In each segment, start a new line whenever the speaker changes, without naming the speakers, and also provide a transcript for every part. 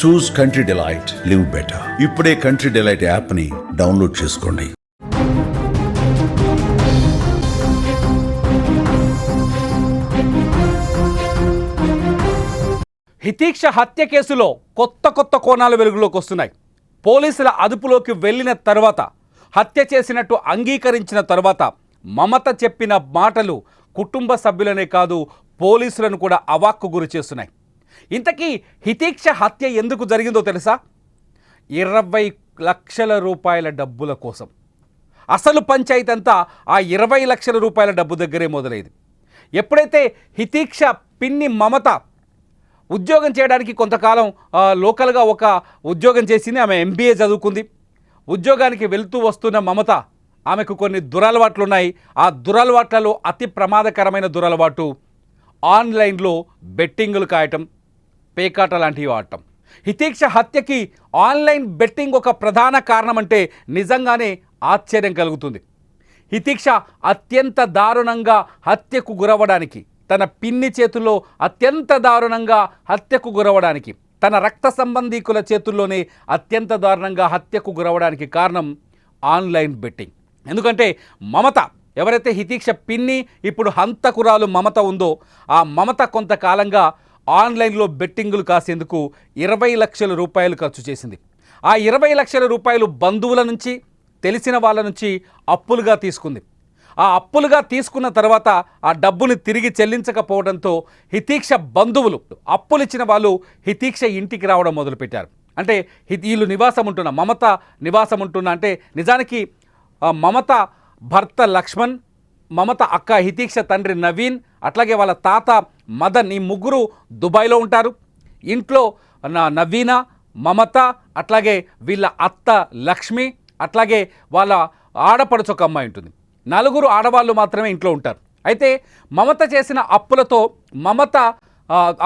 Choose country delight live better ఇప్పుడే country delight యాప్ని download చేసుకోండి.
హితీక్ష హత్య కేసులో కొత్త కొత్త కోణాలు వెలుగులోకి వస్తున్నాయి. పోలీసుల అదుపులోకి వెళ్ళిన తర్వాత హత్య చేసినట్టు అంగీకరించిన తర్వాత మమత చెప్పిన మాటలు కుటుంబ సభ్యులనే కాదు పోలీసులను కూడా అవాక్కు గురి చేస్తున్నాయి. ఇంతకీ హితీక్ష హత్య ఎందుకు జరిగిందో తెలుసా? ఇరవై లక్షల రూపాయల డబ్బుల కోసం. అసలు పంచాయతీ అంతా ఆ ఇరవై లక్షల రూపాయల డబ్బు దగ్గరే మొదలైంది. ఎప్పుడైతే హితీక్ష పిన్ని మమత ఉద్యోగం చేయడానికి కొంతకాలం లోకల్గా ఒక ఉద్యోగం చేసింది ఆమె ఎంబీఏ చదువుకుంది. ఉద్యోగానికి వెళ్తూ వస్తున్న మమత ఆమెకు కొన్ని దురలవాట్లు ఉన్నాయి ఆ దురలవాట్లలో అతి ప్రమాదకరమైన దురలవాటు ఆన్లైన్లో బెట్టింగులు కాయటం. పేకాట లాంటివి ఆడటం. హితీక్ష హత్యకి ఆన్లైన్ బెట్టింగ్ ఒక ప్రధాన కారణం అంటే నిజంగానే ఆశ్చర్యం కలుగుతుంది. హితీక్ష అత్యంత దారుణంగా హత్యకు గురవడానికి తన పిన్ని చేతుల్లో అత్యంత దారుణంగా హత్యకు గురవడానికి తన రక్త సంబంధీకుల చేతుల్లోనే అత్యంత దారుణంగా హత్యకు గురవడానికి కారణం ఆన్లైన్ బెట్టింగ్. ఎందుకంటే మమత ఎవరైతే హితీక్ష పిన్ని ఇప్పుడు హంతకురాలు మమత ఉందో ఆ మమత కొంతకాలంగా ఆన్లైన్లో బెట్టింగులు కాసేందుకు ఇరవై లక్షల రూపాయలు ఖర్చు చేసింది. ఆ ఇరవై లక్షల రూపాయలు బంధువుల నుంచి తెలిసిన వాళ్ళ నుంచి అప్పులుగా తీసుకుంది. ఆ అప్పులుగా తీసుకున్న తర్వాత ఆ డబ్బుని తిరిగి చెల్లించకపోవడంతో హితీక్ష బంధువులు అప్పులిచ్చిన వాళ్ళు హితీక్ష ఇంటికి రావడం మొదలుపెట్టారు. అంటే వీళ్ళు నివాసం ఉంటున్న మమత నివాసం ఉంటున్న అంటే నిజానికి మమత భర్త లక్ష్మణ్ మమత అక్క హితీక్ష తండ్రి నవీన్ అట్లాగే వాళ్ళ తాత మదన్ ఈ ముగ్గురు దుబాయ్లో ఉంటారు. ఇంట్లో నా నవీన మమత అట్లాగే వీళ్ళ అత్త లక్ష్మి అట్లాగే వాళ్ళ ఆడపడుచు ఒక అమ్మాయి ఉంటుంది. నలుగురు ఆడవాళ్ళు మాత్రమే ఇంట్లో ఉంటారు. అయితే మమత చేసిన అప్పులతో మమత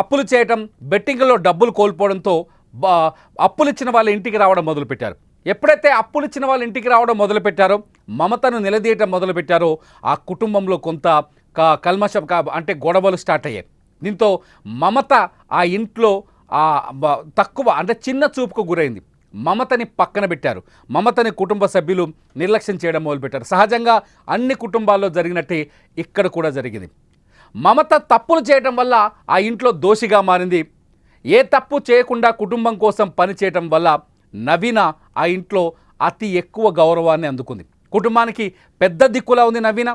అప్పులు చేయటం బెట్టింగ్లో డబ్బులు కోల్పోవడంతో బా అప్పులు ఇచ్చిన వాళ్ళ ఇంటికి రావడం మొదలుపెట్టారు. ఎప్పుడైతే అప్పులు ఇచ్చిన వాళ్ళ ఇంటికి రావడం మొదలుపెట్టారో మమతను నిలదీయటం మొదలుపెట్టారో ఆ కుటుంబంలో కొంత క- కల్మషం కా అంటే గొడవలు స్టార్ట్ అయ్యాయి. దీంతో మమత ఆ ఇంట్లో ఆ తక్కువ అంటే చిన్న చూపుకు గురైంది. మమతని పక్కన పెట్టారు. మమతని కుటుంబ సభ్యులు నిర్లక్ష్యం చేయడం మొదలుపెట్టారు. సహజంగా అన్ని కుటుంబాల్లో జరిగినట్టే ఇక్కడ కూడా జరిగింది. మమత తప్పులు చేయటం వల్ల ఆ ఇంట్లో దోషిగా మారింది. ఏ తప్పు చేయకుండా కుటుంబం కోసం పనిచేయటం వల్ల నవీన ఆ ఇంట్లో అతి ఎక్కువ గౌరవాన్ని అందుకుంది. కుటుంబానికి పెద్ద దిక్కులా ఉంది నవీన.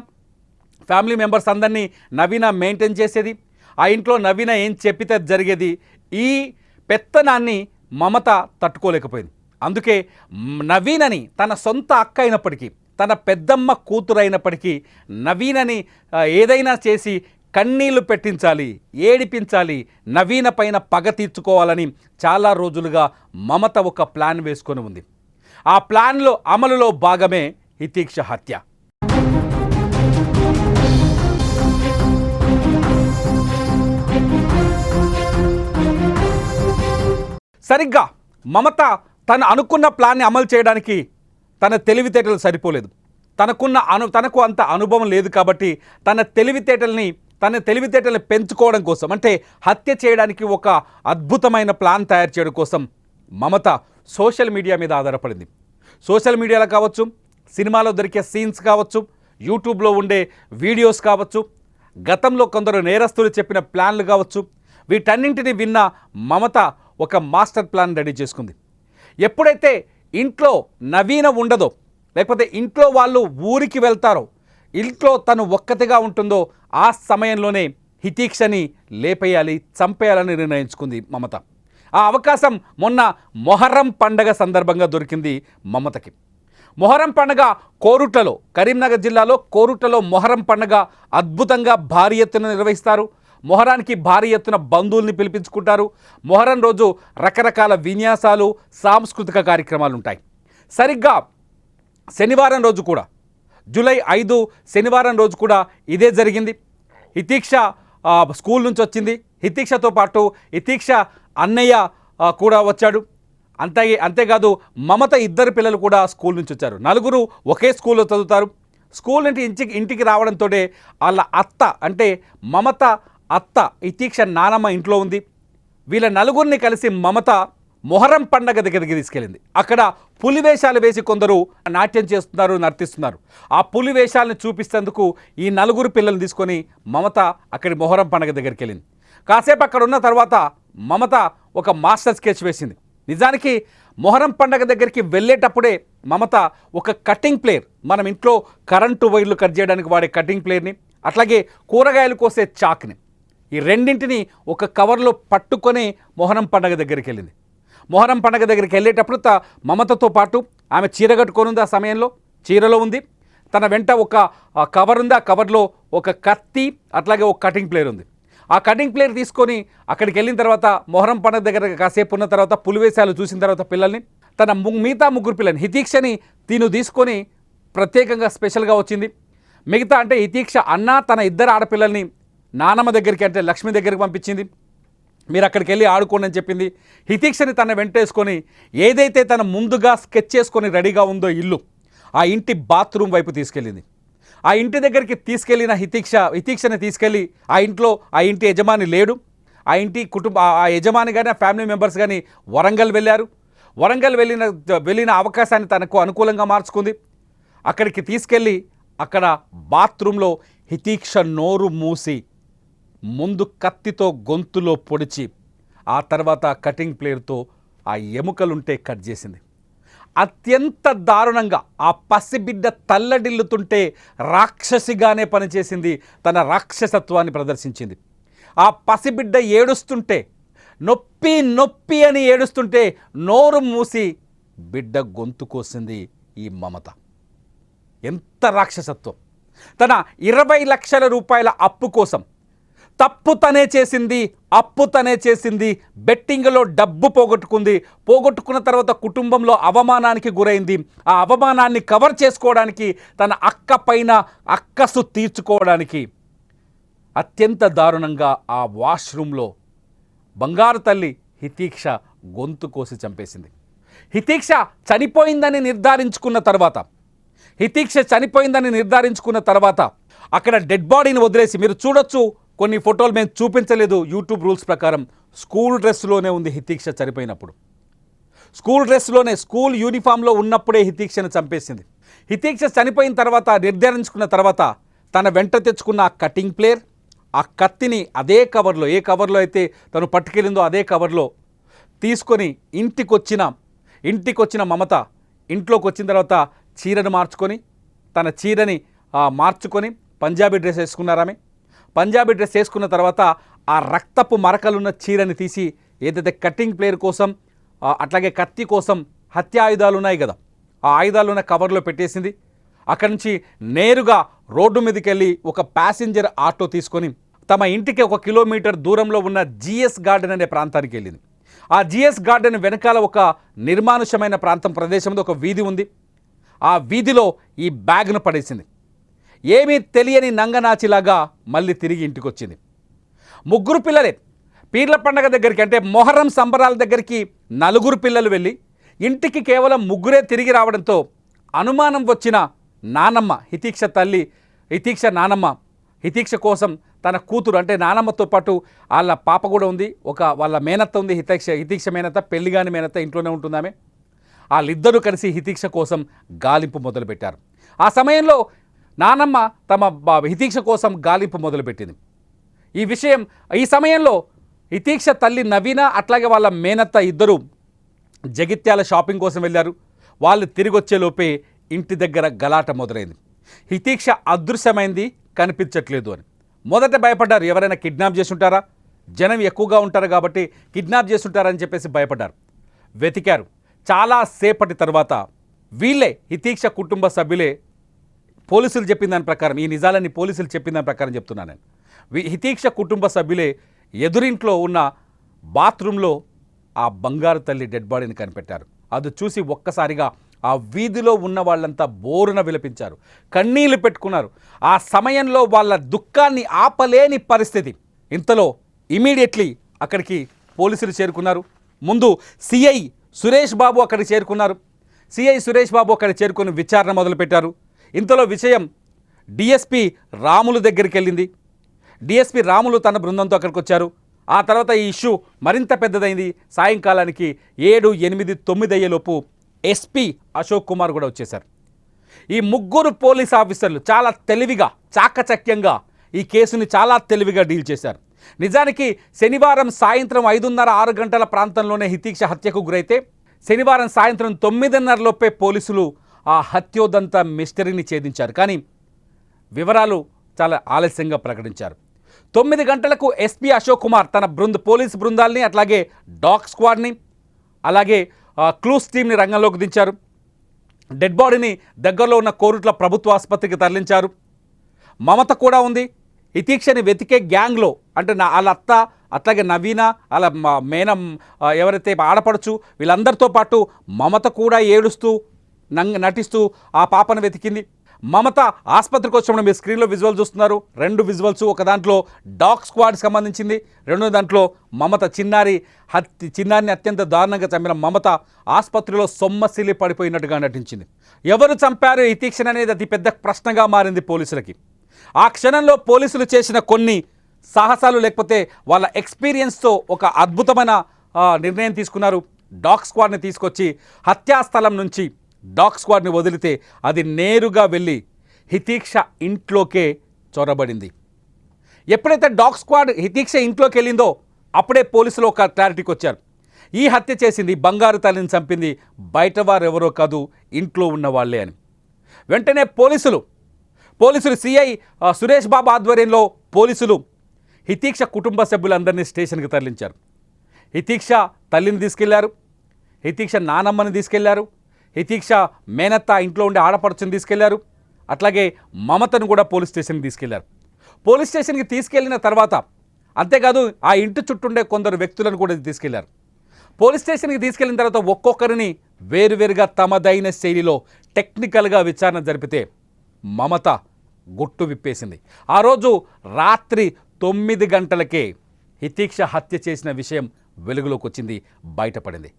ఫ్యామిలీ మెంబర్స్ అందరినీ నవీన మెయింటైన్ చేసేది. ఆ ఇంట్లో నవీన ఏం చెప్పితే జరిగేది. ఈ పెత్తనాన్ని మమత తట్టుకోలేకపోయింది. అందుకే నవీనని తన సొంత అక్క అయినప్పటికీ తన పెద్దమ్మ కూతురు అయినప్పటికీ నవీనని ఏదైనా చేసి కన్నీళ్ళు పెట్టించాలి ఏడిపించాలి నవీన పైన పగ తీర్చుకోవాలని చాలా రోజులుగా మమత ఒక ప్లాన్ వేసుకొని ఉంది. ఆ ప్లాన్లో అమలులో భాగమే హితీక్ష హత్య. సరిగ్గా మమత తను అనుకున్న ప్లాన్ని అమలు చేయడానికి తన తెలివితేటలు సరిపోలేదు. తనకున్న అను తనకు అంత అనుభవం లేదు కాబట్టి తన తెలివితేటల్ని తన తెలివితేటలను పెంచుకోవడం కోసం అంటే హత్య చేయడానికి ఒక అద్భుతమైన ప్లాన్ తయారు చేయడం కోసం మమత సోషల్ మీడియా మీద ఆధారపడింది. సోషల్ మీడియాలో కావచ్చు సినిమాలో దొరికే సీన్స్ కావచ్చు యూట్యూబ్లో ఉండే వీడియోస్ కావచ్చు గతంలో కొందరు నేరస్తులు చెప్పిన ప్లాన్లు కావచ్చు వీటన్నింటిని విన్న మమత ఒక మాస్టర్ ప్లాన్ రెడీ చేసుకుంది. ఎప్పుడైతే ఇంట్లో నవీన ఉండదో లేకపోతే ఇంట్లో వాళ్ళు ఊరికి వెళ్తారో ఇంట్లో తను ఒక్కతిగా ఉంటుందో ఆ సమయంలోనే హితీక్షని లేపేయాలి చంపేయాలని నిర్ణయించుకుంది మమత. ఆ అవకాశం మొన్న మొహర్రం పండగ సందర్భంగా దొరికింది మమతకి. మొహరం పండగ కోరుట్లలో కరీంనగర్ జిల్లాలో కోరుట్లలో మొహరం పండగ అద్భుతంగా భారీ ఎత్తున నిర్వహిస్తారు. మొహరానికి భారీ ఎత్తున బంధువుల్ని పిలిపించుకుంటారు. మొహరం రోజు రకరకాల విన్యాసాలు సాంస్కృతిక కార్యక్రమాలు ఉంటాయి సరిగ్గా శనివారం రోజు కూడా జూలై ఐదు శనివారం రోజు కూడా ఇదే జరిగింది. హితీక్ష స్కూల్ నుంచి వచ్చింది. హితీక్షతో పాటు హితీక్ష అన్నయ్య కూడా వచ్చాడు. అంతే అంతేకాదు మమత ఇద్దరు పిల్లలు కూడా స్కూల్ నుంచి వచ్చారు. నలుగురు ఒకే స్కూల్లో చదువుతారు. స్కూల్ నుండి ఇంటికి ఇంటికి రావడంతో వాళ్ళ అత్త అంటే మమత అత్త హితీక్ష నానమ్మ ఇంట్లో ఉంది. వీళ్ళ నలుగురిని కలిసి మమత మొహరం పండగ దగ్గరికి తీసుకెళ్ళింది. అక్కడ పులి వేషాలు వేసి కొందరు నాట్యం చేస్తున్నారు నర్తిస్తున్నారు. ఆ పులి వేషాలను చూపిస్తేందుకు ఈ నలుగురు పిల్లల్ని తీసుకొని మమత అక్కడి మొహరం పండగ దగ్గరికి వెళ్ళింది. కాసేపు అక్కడ ఉన్న తర్వాత మమత ఒక మాస్టర్ స్కెచ్ వేసింది. నిజానికి మొహరం పండగ దగ్గరికి వెళ్ళేటప్పుడే మమత ఒక కటింగ్ ప్లేయర్ మనం ఇంట్లో కరెంటు వైర్లు కట్ చేయడానికి వాడే కటింగ్ ప్లేయర్ని అట్లాగే కూరగాయలు కోసే చాక్ని ఈ రెండింటిని ఒక కవర్లో పట్టుకొని మొహరం పండగ దగ్గరికి వెళ్ళింది. మొహరం పండగ దగ్గరికి వెళ్ళేటప్పుడు త మమతతో పాటు ఆమె చీర కట్టుకొని ఆ సమయంలో. చీరలో ఉంది. తన వెంట ఒక కవర్ ఉంది. ఆ కవర్లో ఒక కత్తి అట్లాగే ఒక కటింగ్ ప్లేయర్ ఉంది. ఆ కటింగ్ ప్లేయర్ తీసుకొని అక్కడికి వెళ్ళిన తర్వాత మొహరం పండగ దగ్గర కాసేపు ఉన్న తర్వాత పులివేశాలు చూసిన తర్వాత పిల్లల్ని తన మిగతా ముగ్గురు పిల్లల్ని హితీక్షని తిను తీసుకొని ప్రత్యేకంగా స్పెషల్గా వచ్చింది. మిగతా అంటే హితీక్ష అన్న తన ఇద్దరు ఆడపిల్లల్ని నానమ్మ దగ్గరికి అంటే లక్ష్మి దగ్గరికి పంపించింది. మీరు అక్కడికి వెళ్ళి ఆడుకోండి అని చెప్పింది. హితీక్షని తన వెంటేసుకొని ఏదైతే తన ముందుగా స్కెచ్ చేసుకొని రెడీగా ఉందో ఇల్లు ఆ ఇంటి బాత్రూమ్ వైపు తీసుకెళ్ళింది. ఆ ఇంటి దగ్గరికి తీసుకెళ్ళిన హితీక్ష హితీక్షని తీసుకెళ్ళి ఆ ఇంట్లో ఆ ఇంటి యజమాని లేడు. ఆ ఇంటి కుటుంబ ఆ- ఆ యజమాని కానీ ఆ ఫ్యామిలీ మెంబర్స్ కానీ వరంగల్ వెళ్ళారు. వరంగల్ వెళ్ళిన వెళ్ళిన అవకాశాన్ని తనకు అనుకూలంగా మార్చుకుంది. అక్కడికి తీసుకెళ్ళి అక్కడ బాత్రూంలో హితీక్ష నోరు మూసి ముందు కత్తితో గొంతులో పొడిచి ఆ తర్వాత కటింగ్ ప్లేయర్తో ఆ ఎముకలుంటే కట్ చేసింది. అత్యంత దారుణంగా ఆ పసిబిడ్డ తల్లడిల్లుతుంటే రాక్షసిగానే పనిచేసింది తన రాక్షసత్వాన్ని ప్రదర్శించింది. ఆ పసిబిడ్డ ఏడుస్తుంటే నొప్పి నొప్పి అని ఏడుస్తుంటే నోరు మూసి బిడ్డ గొంతు కోసింది ఈ మమత. ఎంత రాక్షసత్వం! తన ఇరవై లక్షల రూపాయల అప్పు కోసం తప్పు తనే చేసింది అప్పు తనే చేసింది బెట్టింగ్లో డబ్బు పోగొట్టుకుంది. పోగొట్టుకున్న తర్వాత కుటుంబంలో అవమానానికి గురైంది. ఆ అవమానాన్ని కవర్ చేసుకోవడానికి తన అక్క పైన అక్కసు తీర్చుకోవడానికి. అత్యంత దారుణంగా ఆ వాష్రూమ్లో బంగారు తల్లి హితీక్ష గొంతు కోసి చంపేసింది. హితీక్ష చనిపోయిందని నిర్ధారించుకున్న తర్వాత హితీక్ష చనిపోయిందని నిర్ధారించుకున్న తర్వాత అక్కడ డెడ్ బాడీని వదిలేసి మీరు చూడొచ్చు కొన్ని ఫోటోలు మేము చూపించలేదు యూట్యూబ్ రూల్స్ ప్రకారం. స్కూల్ డ్రెస్లోనే ఉంది హితీక్ష చనిపోయినప్పుడు. స్కూల్ డ్రెస్లోనే స్కూల్ యూనిఫామ్లో ఉన్నప్పుడే హితీక్షను చంపేసింది. హితీక్ష చనిపోయిన తర్వాత నిర్ధారించుకున్న తర్వాత తన వెంట తెచ్చుకున్న ఆ కటింగ్ ప్లేయర్ ఆ కత్తిని అదే కవర్లో ఏ కవర్లో అయితే తను పట్టుకెళ్ళిందో అదే కవర్లో తీసుకొని ఇంటికొచ్చిన ఇంటికొచ్చిన మమత ఇంట్లోకి వచ్చిన తర్వాత చీరను మార్చుకొని తన చీరని మార్చుకొని పంజాబీ డ్రెస్ వేసుకున్నారామె. పంజాబీ డ్రెస్ వేసుకున్న తర్వాత ఆ రక్తపు మరకలున్న చీరని తీసి ఏదైతే కటింగ్ ప్లేయర్ కోసం అట్లాగే కత్తి కోసం హత్య ఆయుధాలు ఉన్నాయి కదా ఆ ఆయుధాలు ఉన్న కవర్లో పెట్టేసింది. అక్కడి నుంచి నేరుగా రోడ్డు మీదకి వెళ్ళి ఒక ప్యాసింజర్ ఆటో తీసుకొని తమ ఇంటికి ఒక కిలోమీటర్ దూరంలో ఉన్న జిఎస్ గార్డెన్ అనే ప్రాంతానికి వెళ్ళింది. ఆ జిఎస్ గార్డెన్ వెనకాల ఒక నిర్మానుషమైన ప్రాంతం ప్రదేశంలో ఒక వీధి ఉంది. ఆ వీధిలో ఈ బ్యాగ్ను పడేసింది. ఏమీ తెలియని నంగనాచిలాగా మళ్ళీ తిరిగి ఇంటికొచ్చింది. ముగ్గురు పిల్లలే. పీర్ల పండగ దగ్గరికి అంటే మొహరం సంబరాల దగ్గరికి నలుగురు పిల్లలు వెళ్ళి ఇంటికి కేవలం ముగ్గురే తిరిగి రావడంతో అనుమానం వచ్చిన నానమ్మ హితీక్ష తల్లి హితీక్ష నానమ్మ హితీక్ష కోసం తన కూతురు అంటే నానమ్మతో పాటు వాళ్ళ పాప కూడా ఉంది ఒక వాళ్ళ మేనత్త ఉంది హితీక్ష హితీక్ష మేనత్త పెళ్ళిగాని మేనత్త ఇంట్లోనే ఉంటుందామే. వాళ్ళిద్దరూ కలిసి హితీక్ష కోసం గాలింపు మొదలుపెట్టారు. ఆ సమయంలో నానమ్మ తమ బ- హితీక్ష కోసం గాలింపు మొదలుపెట్టింది. ఈ విషయం ఈ సమయంలో హితీక్ష తల్లి నవీన అట్లాగే వాళ్ళ మేనత్త ఇద్దరు జగిత్యాల షాపింగ్ కోసం వెళ్ళారు. వాళ్ళు తిరిగి వచ్చేలోపే ఇంటి దగ్గర గలాట మొదలైంది. హితీక్ష అదృశ్యమైంది కనిపించట్లేదు అని. మొదట భయపడ్డారు ఎవరైనా కిడ్నాప్ చేసుంటారా? జనం ఎక్కువగా ఉంటారు కాబట్టి కిడ్నాప్ చేస్తుంటారని చెప్పేసి భయపడ్డారు. వెతికారు. చాలా సేపటి తర్వాత వీళ్ళే హితీక్ష కుటుంబ సభ్యులే పోలీసులు చెప్పిన దాని ప్రకారం ఈ నిజాలన్నీ పోలీసులు చెప్పిన దాని ప్రకారం చెప్తున్నాను నేను. హితీక్ష కుటుంబ సభ్యులే ఎదురింట్లో ఉన్న బాత్రూంలో ఆ బంగారు తల్లి డెడ్ బాడీని కనిపెట్టారు. అది చూసి ఒక్కసారిగా ఆ వీధిలో ఉన్న వాళ్ళంతా బోరున విలపించారు. కన్నీళ్ళు పెట్టుకున్నారు. ఆ సమయంలో వాళ్ళ దుఃఖాన్ని ఆపలేని పరిస్థితి. ఇంతలో ఇమీడియట్లీ అక్కడికి పోలీసులు చేరుకున్నారు. ముందు సిఐ సురేష్ బాబు అక్కడికి చేరుకున్నారు. సిఐ సురేష్ బాబు అక్కడ చేరుకొని విచారణ మొదలుపెట్టారు. ఇంతలో విషయం డిఎస్పి రాములు దగ్గరికి వెళ్ళింది డిఎస్పి రాములు తన బృందంతో అక్కడికి వచ్చారు ఆ తర్వాత ఈ ఇష్యూ మరింత పెద్దదైంది. సాయంకాలానికి ఏడు ఎనిమిది తొమ్మిది అయ్యేలోపు ఎస్పీ అశోక్ కుమార్ కూడా వచ్చేశారు. ఈ ముగ్గురు పోలీస్ ఆఫీసర్లు చాలా తెలివిగా చాకచక్యంగా ఈ కేసుని చాలా తెలివిగా డీల్ చేశారు. నిజానికి శనివారం సాయంత్రం ఐదున్నర ఆరు గంటల ప్రాంతంలోనే హితీక్ష హత్యకు గురైతే శనివారం సాయంత్రం తొమ్మిదిన్నరలోపే పోలీసులు ఆ హత్యోదంత మిస్టరీని ఛేదించారు. కానీ వివరాలు చాలా ఆలస్యంగా ప్రకటించారు. తొమ్మిది గంటలకు ఎస్పీ అశోక్ కుమార్ తన బృంద పోలీస్ బృందాల్ని అట్లాగే డాగ్ స్క్వాడ్ని అలాగే క్లూస్ టీమ్ని రంగంలోకి దించారు. డెడ్ బాడీని దగ్గరలో ఉన్న కోరుట్ల ప్రభుత్వ ఆసుపత్రికి తరలించారు. మమత కూడా ఉంది. ఇతీక్షని వెతికే గ్యాంగ్లో అంటే నా వాళ్ళ అత్త అట్లాగే నవీన అలా మేనం ఎవరైతే ఆడపడుచు వీళ్ళందరితో పాటు మమత కూడా ఏడుస్తూ నంగ నటిస్తూ ఆ పాపను వెతికింది. మమత ఆసుపత్రికి వచ్చినప్పుడు మీరు స్క్రీన్లో విజువల్ చూస్తున్నారు. రెండు విజువల్స్ ఒక దాంట్లో డాగ్ స్క్వాడ్కి సంబంధించింది. రెండో దాంట్లో మమత చిన్నారి హత్య చిన్నారిని అత్యంత దారుణంగా చంపిన మమత ఆసుపత్రిలో సొమ్మసిలి పడిపోయినట్టుగా నటించింది. ఎవరు చంపారు? ఈ తీక్షణ అనేది అతి పెద్ద ప్రశ్నగా మారింది పోలీసులకి. ఆ క్షణంలో పోలీసులు చేసిన కొన్ని సాహసాలు లేకపోతే వాళ్ళ ఎక్స్పీరియన్స్తో ఒక అద్భుతమైన నిర్ణయం తీసుకున్నారు. డాగ్ స్క్వాడ్ని తీసుకొచ్చి హత్యాస్థలం నుంచి డాగ్ స్క్వాడ్ని వదిలితే అది నేరుగా వెళ్ళి హితీక్ష ఇంట్లోకే చొరబడింది. ఎప్పుడైతే డాగ్ స్క్వాడ్ హితీక్ష ఇంట్లోకి వెళ్ళిందో అప్పుడే పోలీసులు ఒక క్లారిటీకి వచ్చారు. ఈ హత్య చేసింది బంగారు తల్లిని చంపింది బయట ఎవరో కాదు ఇంట్లో ఉన్న వాళ్ళే అని. వెంటనే పోలీసులు పోలీసులు సిఐ సురేష్ బాబు ఆధ్వర్యంలో పోలీసులు హితీక్ష కుటుంబ సభ్యులందరినీ స్టేషన్కి తరలించారు. హితీక్ష తల్లిని తీసుకెళ్ళారు. హితీక్ష నానమ్మని తీసుకెళ్ళారు. హితీక్ష మేనత్త ఇంట్లో ఉండే ఆడపడుచుని తీసుకెళ్ళారు. అట్లాగే మమతను కూడా పోలీస్ స్టేషన్కి తీసుకెళ్ళారు. పోలీస్ స్టేషన్కి తీసుకెళ్ళిన తర్వాత అంతేకాదు ఆ ఇంటి చుట్టూండే కొందరు వ్యక్తులను కూడా తీసుకెళ్ళారు. పోలీస్ స్టేషన్కి తీసుకెళ్ళిన తర్వాత ఒక్కొక్కరిని వేరువేరుగా తమదైన శైలిలో టెక్నికల్గా విచారణ జరిపితే మమత గుట్టు విప్పేసింది. ఆ రోజు రాత్రి తొమ్మిది గంటలకే హితీక్ష హత్య చేసిన విషయం వెలుగులోకి వచ్చింది బయటపడింది.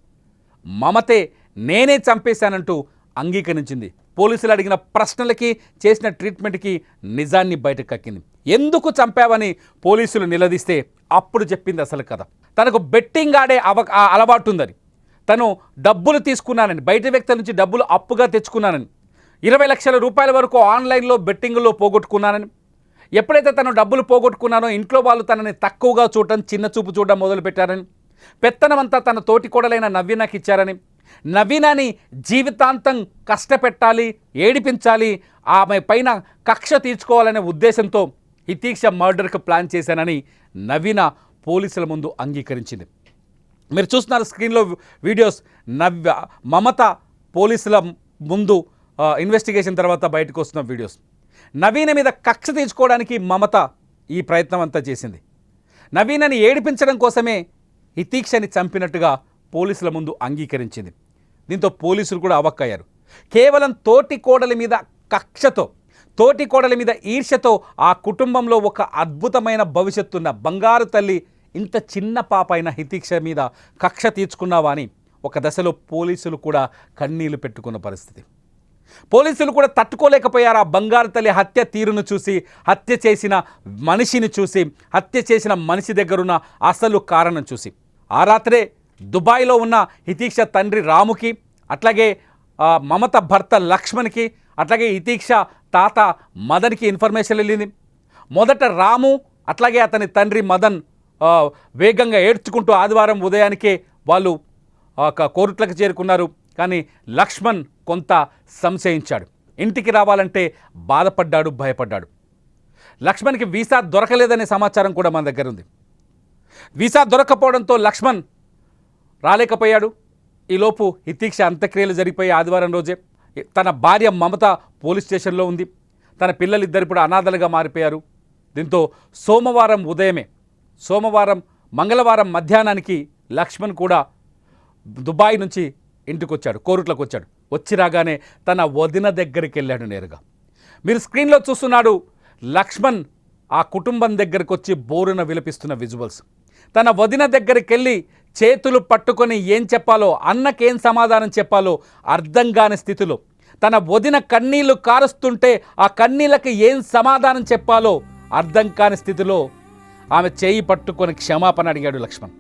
మమతే నేనే చంపేశానంటూ అంగీకరించింది. పోలీసులు అడిగిన ప్రశ్నలకి చేసిన ట్రీట్మెంట్కి నిజాన్ని బయటకు కక్కింది ఎందుకు చంపావని పోలీసులు నిలదీస్తే అప్పుడు చెప్పింది అసలు కథ. తనకు బెట్టింగ్ ఆడే అవ ఆ అలవాటు ఉందని తను డబ్బులు తీసుకున్నానని బయట వ్యక్తుల నుంచి డబ్బులు అప్పుగా తెచ్చుకున్నానని. ఇరవై లక్షల రూపాయల వరకు ఆన్లైన్లో బెట్టింగ్లో పోగొట్టుకున్నానని. ఎప్పుడైతే తను డబ్బులు పోగొట్టుకున్నానో ఇంట్లో వాళ్ళు తనని తక్కువగా చూడటం చిన్న చూపు చూడడం మొదలుపెట్టారని. పెత్తనమంతా తన తోటి కోడలైన నాకు ఇచ్చారని నవీనాని జీవితాంతం కష్టపెట్టాలి ఏడిపించాలి ఆమె పైన కక్ష తీర్చుకోవాలనే ఉద్దేశంతో హితీక్ష మర్డర్కి ప్లాన్ చేశానని నవీన పోలీసుల ముందు అంగీకరించింది. మీరు చూస్తున్నారు స్క్రీన్లో వీడియోస్. నవ్య మమత పోలీసుల ముందు ఇన్వెస్టిగేషన్ తర్వాత బయటకు వస్తున్న వీడియోస్. నవీన మీద కక్ష తీర్చుకోవడానికి మమత ఈ ప్రయత్నం అంతా చేసింది. నవీనని ఏడిపించడం కోసమే హితీక్షని చంపినట్టుగా పోలీసుల ముందు అంగీకరించింది. దీంతో పోలీసులు కూడా అవక్కయ్యారు. కేవలం తోటి కోడలి మీద కక్షతో తోటి కోడలి మీద ఈర్ష్యతో ఆ కుటుంబంలో ఒక అద్భుతమైన భవిష్యత్తున్న బంగారు తల్లి ఇంత చిన్న పాప అయిన హితీక్ష మీద కక్ష తీర్చుకున్నావా అని ఒక దశలో పోలీసులు కూడా కన్నీళ్ళు పెట్టుకున్న పరిస్థితి. పోలీసులు కూడా తట్టుకోలేకపోయారు ఆ బంగారు తల్లి హత్య తీరును చూసి హత్య చేసిన మనిషిని చూసి హత్య చేసిన మనిషి దగ్గరున్న అసలు కారణం చూసి. ఆ రాత్రే దుబాయ్లో ఉన్న హితీక్ష తండ్రి రాముకి అట్లాగే మమత భర్త లక్ష్మణ్కి అట్లాగే హితీక్ష తాత మదన్కి ఇన్ఫర్మేషన్ వెళ్ళింది. మొదట రాము అట్లాగే అతని తండ్రి మదన్ వేగంగా ఏడ్చుకుంటూ ఆదివారం ఉదయానికే వాళ్ళు ఒక కోరుట్లకు చేరుకున్నారు. కానీ లక్ష్మణ్ కొంత సంశయించాడు. ఇంటికి రావాలంటే బాధపడ్డాడు భయపడ్డాడు. లక్ష్మణ్కి వీసా దొరకలేదనే సమాచారం కూడా మన దగ్గర ఉంది. వీసా దొరకపోవడంతో లక్ష్మణ్ రాలేకపోయాడు. ఈలోపు హితీక్ష అంత్యక్రియలు జరిగిపోయి ఆదివారం రోజే తన భార్య మమత పోలీస్ స్టేషన్లో ఉంది. తన పిల్లలిద్దరు ఇప్పుడు అనాథలుగా మారిపోయారు. దీంతో సోమవారం ఉదయమే సోమవారం మంగళవారం మధ్యాహ్నానికి లక్ష్మణ్ కూడా దుబాయ్ నుంచి ఇంటికి వచ్చాడు కోరుట్లకు వచ్చాడు వచ్చి రాగానే తన వదిన దగ్గరికి వెళ్ళాడు నేరుగా. మీరు స్క్రీన్లో చూస్తున్నాడు లక్ష్మణ్ ఆ కుటుంబం దగ్గరికి వచ్చి బోరున విలపిస్తున్న విజువల్స్. తన వదిన దగ్గరికి వెళ్ళి చేతులు పట్టుకొని ఏం చెప్పాలో అన్నకేం సమాధానం చెప్పాలో అర్థం కాని స్థితిలో. తన వదిన కన్నీళ్ళు కారుస్తుంటే ఆ కన్నీళ్ళకి ఏం సమాధానం చెప్పాలో అర్థం కాని స్థితిలో ఆమె చేయి పట్టుకొని క్షమాపణ అడిగాడు లక్ష్మణ్.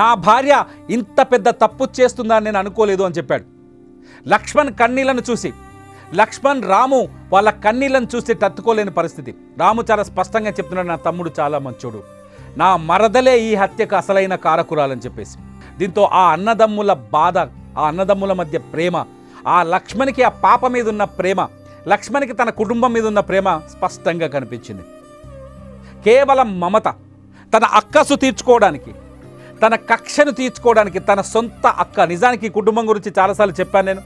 నా భార్య ఇంత పెద్ద తప్పు చేస్తుందని నేను అనుకోలేదు అని చెప్పాడు. లక్ష్మణ్ కన్నీళ్ళను చూసి లక్ష్మణ్ రాము వాళ్ళ కన్నీళ్ళను చూసి తట్టుకోలేని పరిస్థితి. రాము చాలా స్పష్టంగా చెప్తున్నాడు నా తమ్ముడు చాలా మంచోడు. నా మరదలే ఈ హత్యకు అసలైన కారకురాలని చెప్పేసి. దీంతో ఆ అన్నదమ్ముల బాధ ఆ అన్నదమ్ముల మధ్య ప్రేమ ఆ లక్ష్మణ్కి ఆ పాప మీద ఉన్న ప్రేమ లక్ష్మణ్కి తన కుటుంబం మీద ఉన్న ప్రేమ స్పష్టంగా కనిపించింది. కేవలం మమత తన అక్కసు తీర్చుకోవడానికి తన కక్షను తీర్చుకోవడానికి తన సొంత అక్క నిజానికి కుటుంబం గురించి చాలాసార్లు చెప్పాను నేను.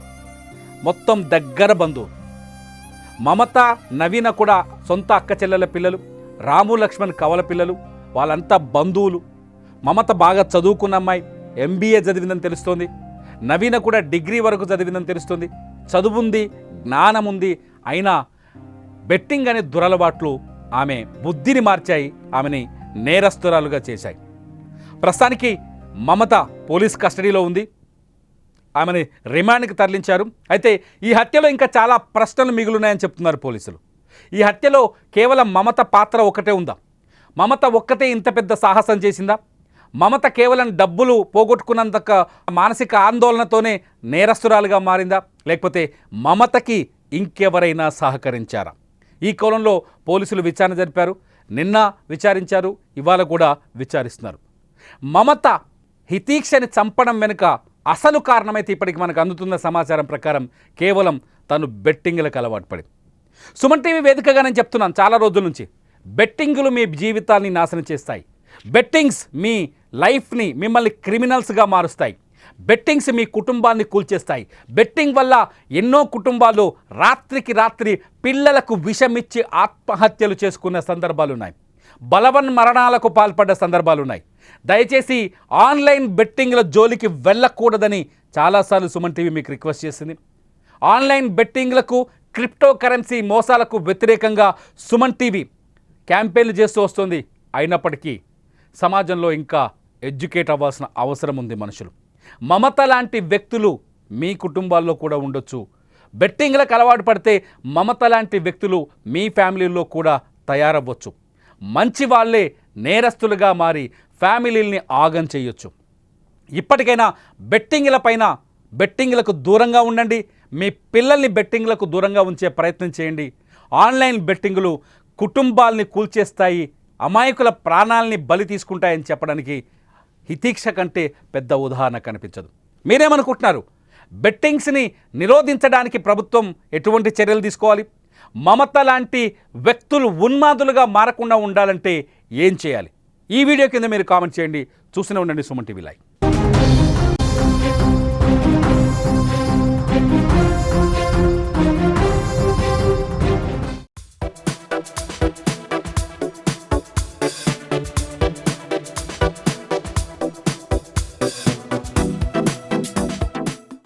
మొత్తం దగ్గర బంధువు మమత నవీన కూడా సొంత అక్క చెల్లెల పిల్లలు రాము లక్ష్మణ్ కవల పిల్లలు వాళ్ళంతా బంధువులు. మమత బాగా చదువుకున్న అమ్మాయి ఎంబీఏ చదివిందని తెలుస్తోంది. నవీన కూడా డిగ్రీ వరకు చదివిందని తెలుస్తుంది. చదువుంది జ్ఞానం ఉంది అయినా బెట్టింగ్ అనే దురలవాట్లు ఆమె బుద్ధిని మార్చాయి ఆమెని నేరస్తురాలుగా చేశాయి. ప్రస్తుతానికి మమత పోలీస్ కస్టడీలో ఉంది. ఆమెని రిమాండ్కి తరలించారు. అయితే ఈ హత్యలో ఇంకా చాలా ప్రశ్నలు మిగులున్నాయని చెప్తున్నారు పోలీసులు. ఈ హత్యలో కేవలం మమత పాత్ర ఒకటే ఉందా? మమత ఒక్కతే ఇంత పెద్ద సాహసం చేసిందా? మమత కేవలం డబ్బులు పోగొట్టుకున్నంత మానసిక ఆందోళనతోనే నేరస్తురాలుగా మారిందా? లేకపోతే మమతకి ఇంకెవరైనా సహకరించారా? ఈ కోణంలో పోలీసులు విచారణ జరిపారు. నిన్న విచారించారు. ఇవాళ కూడా విచారిస్తున్నారు. మమత హితీక్షని చంపడం వెనుక అసలు కారణమైతే ఇప్పటికి మనకు అందుతున్న సమాచారం ప్రకారం కేవలం తను బెట్టింగ్లకు అలవాటు పడింది. సుమన్ టీవీ వేదికగా నేను చెప్తున్నాను చాలా రోజుల నుంచి. బెట్టింగులు మీ జీవితాన్ని నాశనం చేస్తాయి. బెట్టింగ్స్ మీ లైఫ్ని మిమ్మల్ని క్రిమినల్స్గా మారుస్తాయి. బెట్టింగ్స్ మీ కుటుంబాన్ని కూల్చేస్తాయి. బెట్టింగ్ వల్ల ఎన్నో కుటుంబాలు రాత్రికి రాత్రి పిల్లలకు విషమిచ్చి ఆత్మహత్యలు చేసుకున్న సందర్భాలు ఉన్నాయి బలవన్ మరణాలకు పాల్పడ్డ సందర్భాలు ఉన్నాయి దయచేసి ఆన్లైన్ బెట్టింగ్ల జోలికి వెళ్ళకూడదని చాలాసార్లు సుమన్ టీవీ మీకు రిక్వెస్ట్ చేసింది. ఆన్లైన్ బెట్టింగ్లకు క్రిప్టో కరెన్సీ మోసాలకు వ్యతిరేకంగా సుమన్ టీవీ క్యాంపెయిన్లు చేస్తూ వస్తుంది. అయినప్పటికీ సమాజంలో ఇంకా ఎడ్యుకేట్ అవ్వాల్సిన అవసరం ఉంది మనుషులు. మమత లాంటి వ్యక్తులు మీ కుటుంబాల్లో కూడా ఉండొచ్చు. బెట్టింగ్లకు అలవాటు పడితే మమత లాంటి వ్యక్తులు మీ ఫ్యామిలీల్లో కూడా తయారవ్వచ్చు. మంచి వాళ్ళే నేరస్తులుగా మారి ఫ్యామిలీల్ని ఆగం చేయొచ్చు. ఇప్పటికైనా బెట్టింగ్ల పైన బెట్టింగ్లకు దూరంగా ఉండండి. మీ పిల్లల్ని బెట్టింగ్లకు దూరంగా ఉంచే ప్రయత్నం చేయండి. ఆన్లైన్ బెట్టింగులు కుటుంబాల్ని కూల్చేస్తాయి అమాయకుల ప్రాణాల్ని బలి తీసుకుంటాయని చెప్పడానికి హితీక్ష కంటే పెద్ద ఉదాహరణ కనిపించదు. మీరేమనుకుంటున్నారు? బెట్టింగ్స్ని నిరోధించడానికి ప్రభుత్వం ఎటువంటి చర్యలు తీసుకోవాలి? మమత లాంటి వ్యక్తులు ఉన్మాదులుగా మారకుండా ఉండాలంటే ఏం చేయాలి? ఈ వీడియో కింద మీరు కామెంట్ చేయండి. చూస్తూనే ఉండండి సుమన్ టీవీ లైవ్.